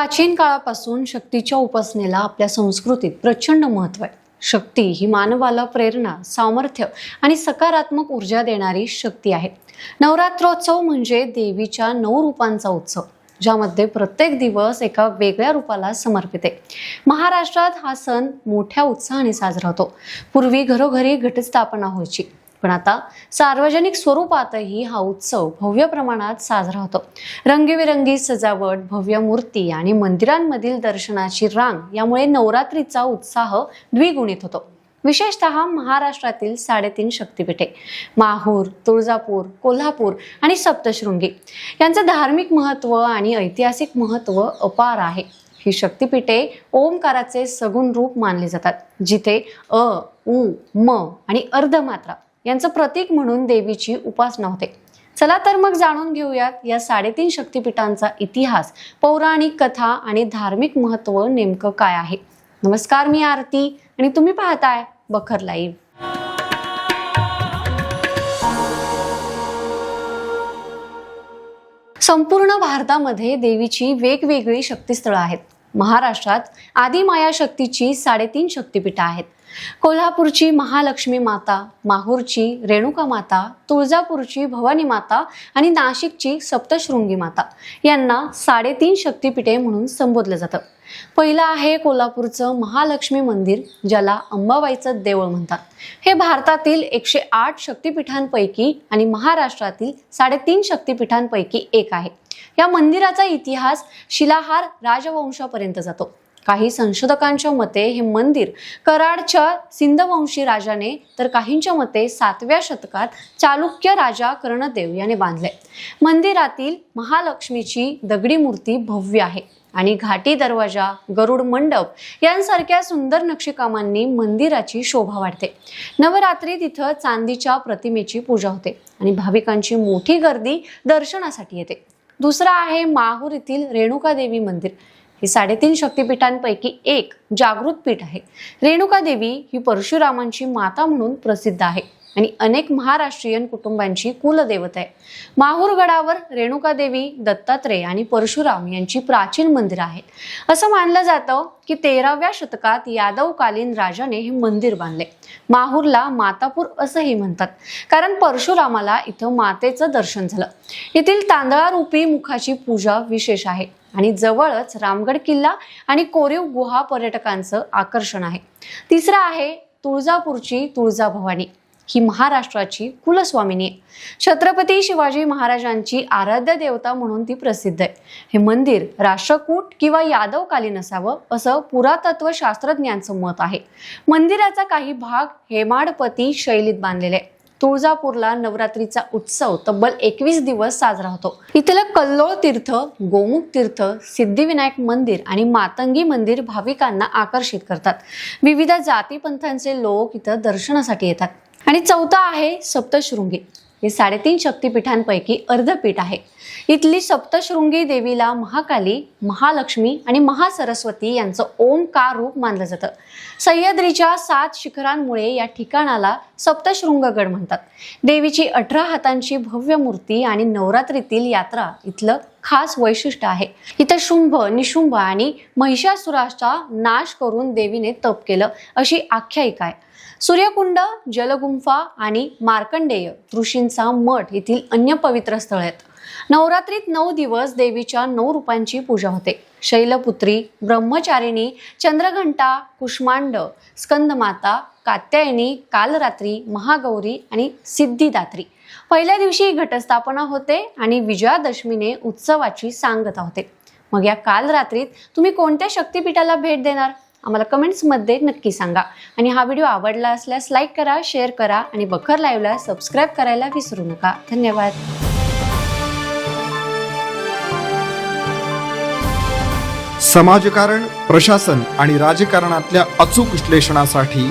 प्राचीन काळापासून शक्तीच्या उपासनेला आपल्या संस्कृतीत प्रचंड महत्त्व आहे. शक्ती ही मानवाला प्रेरणा सामर्थ्य आणि सकारात्मक ऊर्जा देणारी शक्ती आहे. नवरात्रोत्सव म्हणजे देवीच्या नऊ रूपांचा उत्सव ज्यामध्ये प्रत्येक दिवस एका वेगळ्या रूपाला समर्पित आहे. महाराष्ट्रात हा सण मोठ्या उत्साहाने साजरा होतो. पूर्वी घरोघरी घटस्थापना व्हायची. पण आता सार्वजनिक स्वरूपातही हा उत्सव भव्य प्रमाणात साजरा होतो. रंगीबेरंगी सजावट भव्य मूर्ती आणि मंदिरांमधील दर्शनाची रांग यामुळे नवरात्रीचा उत्साह द्विगुणित होतो. विशेषतः महाराष्ट्रातील साडेतीन शक्तिपीठे माहूर तुळजापूर कोल्हापूर आणि सप्तशृंगी. यांचं धार्मिक महत्त्व आणि ऐतिहासिक महत्त्व अपार आहे. ही शक्तिपीठे ओंकाराचे सगुण रूप मानले जातात जिथे अ उ म आणि अर्धमात्रा यांचं प्रतीक म्हणून देवीची उपासना होते. चला तर मग जाणून घेऊयात या साडेतीन शक्तिपीठांचा इतिहास पौराणिक कथा आणि धार्मिक महत्त्व नेमकं काय आहे. नमस्कार मी आरती आणि तुम्ही पाहताय बखर लाईव्ह. संपूर्ण भारतामध्ये देवीची वेगवेगळी शक्तिस्थळं आहेत. महाराष्ट्रात आदिमाया शक्तीची साडेतीन शक्तिपीठं आहेत. कोल्हापूरची महालक्ष्मी माता माहूरची रेणुका माता तुळजापूरची भवानी माता आणि नाशिकची सप्तशृंगी माता यांना साडेतीन शक्तिपीठे म्हणून संबोधलं जातं. पहिलं आहे कोल्हापूरचं महालक्ष्मी मंदिर ज्याला अंबाबाईचं देवळ म्हणतात. हे भारतातील एकशे आठ शक्तिपीठांपैकी आणि महाराष्ट्रातील साडेतीन शक्तिपीठांपैकी एक आहे. या मंदिराचा इतिहास शिलाहार राजवंशापर्यंत जातो. काही संशोधकांच्या मते हे मंदिर कराडच्या सिंधवंशी राजाने तर काहींच्या मते सातव्या शतकात चालुक्य राजा कर्णदेव याने बांधले मंदिरातील महालक्ष्मीची दगडी मूर्ती भव्य आहे. आणि घाटी दरवाजा गरुड मंडप यांसारख्या सुंदर नक्षीकामांनी मंदिराची शोभा वाढते. नवरात्री तिथं चांदीच्या प्रतिमेची पूजा होते आणि भाविकांची मोठी गर्दी दर्शनासाठी येते. दुसरा आहे माहूर येथील रेणुका देवी मंदिर. हे साडेतीन शक्तिपीठांपैकी एक जागृत पीठ आहे. रेणुका देवी ही परशुरामांची माता म्हणून प्रसिद्ध आहे. आणि अनेक महाराष्ट्रीयन कुटुंबांची कुलदेवता आहे माहूर गडावर रेणुका देवी दत्तात्रय आणि परशुराम यांची प्राचीन मंदिरं आहेत. असं मानलं जातं की तेराव्या शतकात यादवकालीन राजाने हे मंदिर बांधले. माहूरला मातापूर असंही म्हणतात. कारण परशुरामाला इथं मातेचं दर्शन झालं. येथील तांदळारूपी मुखाची पूजा विशेष आहे आणि जवळच रामगड किल्ला आणि कोरीव गुहा पर्यटकांचं आकर्षण आहे. तिसरं आहे तुळजापूरची तुळजाभवानी. ही महाराष्ट्राची कुलस्वामिनी. आहे छत्रपती शिवाजी महाराजांची आराध्य देवता म्हणून ती प्रसिद्ध आहे. हे मंदिर राष्ट्रकूट किंवा यादवकालीन असावं असं पुरातत्व शास्त्रज्ञांचं मत आहे. मंदिराचा काही भाग हेमाडपती शैलीत बांधलेले आहे. तुळजापूरला नवरात्रीचा उत्सव तब्बल एकवीस दिवस साजरा होतो. इथलं कल्लोळ तीर्थ गोमुख तीर्थ सिद्धिविनायक मंदिर आणि मातंगी मंदिर भाविकांना आकर्षित करतात. विविध जातीपंथांचे लोक इथं दर्शनासाठी येतात. आणि चौथा आहे सप्तशृंगी. हे साडेतीन शक्तिपीठांपैकी अर्धपीठ आहे. इथली सप्तशृंगी देवीला महाकाली महालक्ष्मी आणि महासरस्वती यांचं ओमकार रूप मानलं जातं. सह्याद्रीच्या सात शिखरांमुळे या ठिकाणाला सप्तशृंगगड म्हणतात. देवीची अठरा हातांची भव्य मूर्ती आणि नवरात्रीतील यात्रा इथलं खास वैशिष्ट्य आहे. इथं शुंभ निशुंभ आणि महिषासुराचा नाश करून देवीने तप केलं. अशी आख्यायिका आहे. सूर्यकुंड जलगुंफा आणि मार्कंडेय ऋषींचा मठ येथील अन्य पवित्र स्थळ आहेत. नवरात्रीत नऊ दिवस देवीच्या नऊ रूपांची पूजा होते. शैलपुत्री ब्रह्मचारिणी चंद्रघंटा कुष्मांड स्कंदमाता कात्यायनी कालरात्री महागौरी आणि सिद्धिदात्री. पहिल्या दिवशी घटस्थापना होते आणि विजयादशमीने उत्सवाची सांगता होते. मग या कालरात्रीत तुम्ही कोणत्या शक्तिपीठाला भेट देणार? आम्हाला कमेंट्समध्ये नक्की सांगा. आणि हा व्हिडिओ आवडला असल्यास लाईक करा शेअर करा आणि बखर लाईव्हला सबस्क्राईब करायला विसरू नका. धन्यवाद. समाजकारण प्रशासन आणि राजकारणातल्या अचूक विश्लेषणासाठी